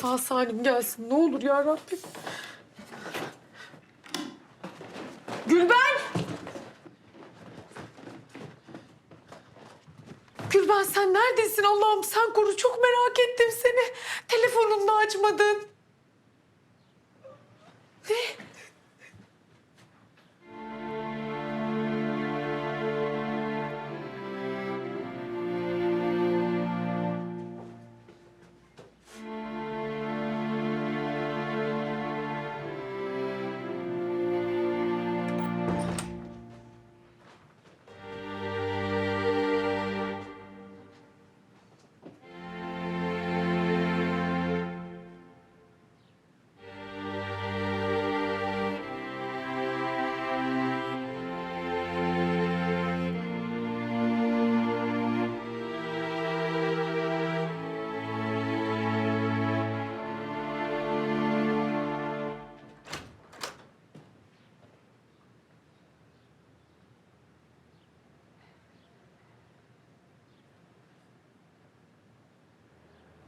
sağ salim gelsin. Ne olur ya Rabbim. Gülben! Gülben sen neredesin Allah'ım sen koru çok merak ettim seni. Telefonunu da açmadın. Ne?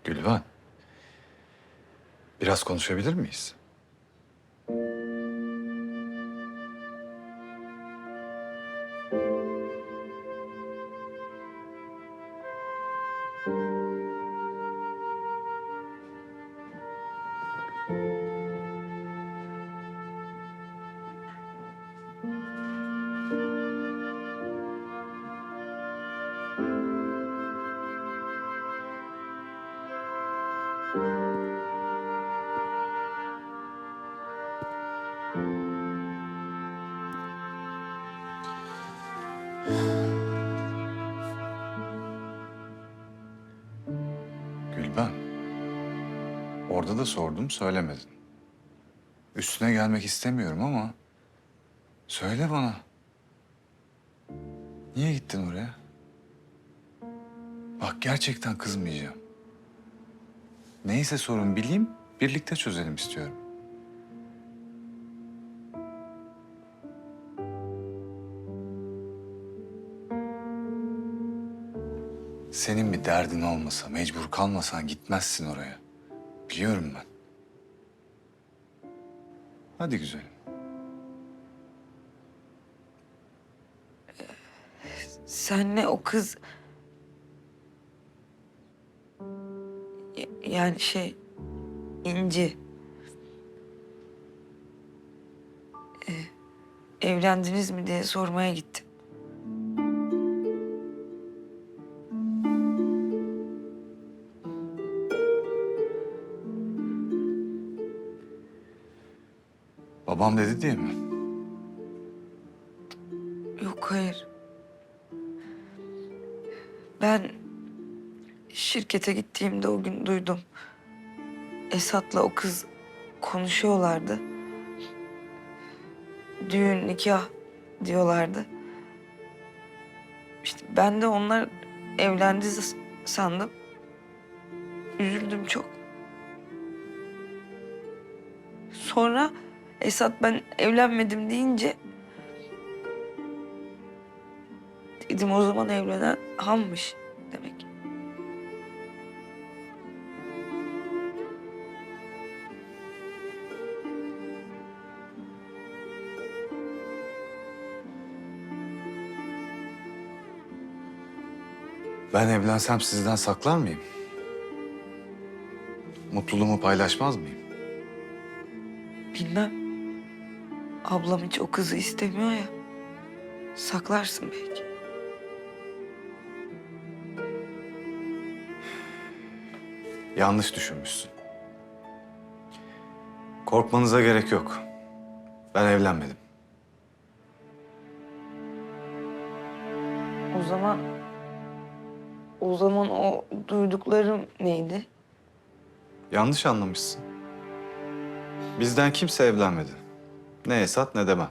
Gülvan. Biraz konuşabilir miyiz? Orada da sordum söylemedin. Üstüne gelmek istemiyorum ama söyle bana. Niye gittin oraya? Bak gerçekten kızmayacağım. Neyse sorun bileyim, birlikte çözelim istiyorum. Senin bir derdin olmasa, mecbur kalmasan gitmezsin oraya. Biliyorum ben. Hadi güzelim. Senle o kız... Yani şey... İnci. Ee, evlendiniz mi diye sormaya gittim. Babam dedi diye mi? Yok hayır. Ben şirkete gittiğimde o gün duydum. Esat'la o kız konuşuyorlardı. Düğün, nikah diyorlardı. İşte ben de onlar evlendi sandım. Üzüldüm çok. Sonra Esat ben evlenmedim deyince Dedim o zaman evlenen hammış demek. Ben evlensem sizden saklar mıyım? Mutluluğumu paylaşmaz mıyım? Bilmem. Ablam hiç o kızı istemiyor ya. Saklarsın belki. Yanlış düşünmüşsün. Korkmanıza gerek yok. Ben evlenmedim. O zaman... O zaman o duyduklarım neydi? Yanlış anlamışsın. Bizden kimse evlenmedi. Ne Esat ne de ben.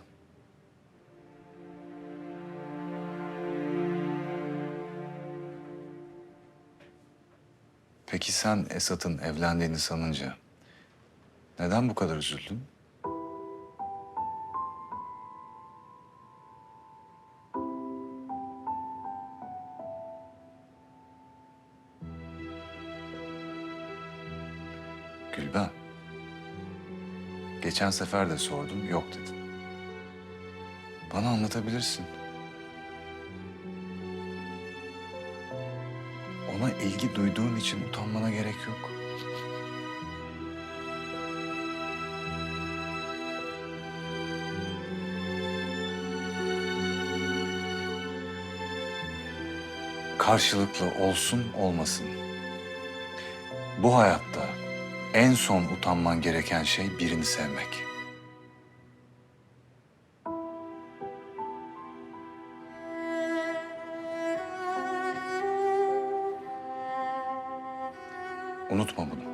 Peki sen Esat'ın evlendiğini sanınca neden bu kadar üzüldün? Gülben. Geçen sefer de sordum, yok dedin. Bana anlatabilirsin. Ona ilgi duyduğun için utanmana gerek yok. Karşılıklı olsun olmasın. Bu hayatta en son utanman gereken şey birini sevmek. Unutma bunu.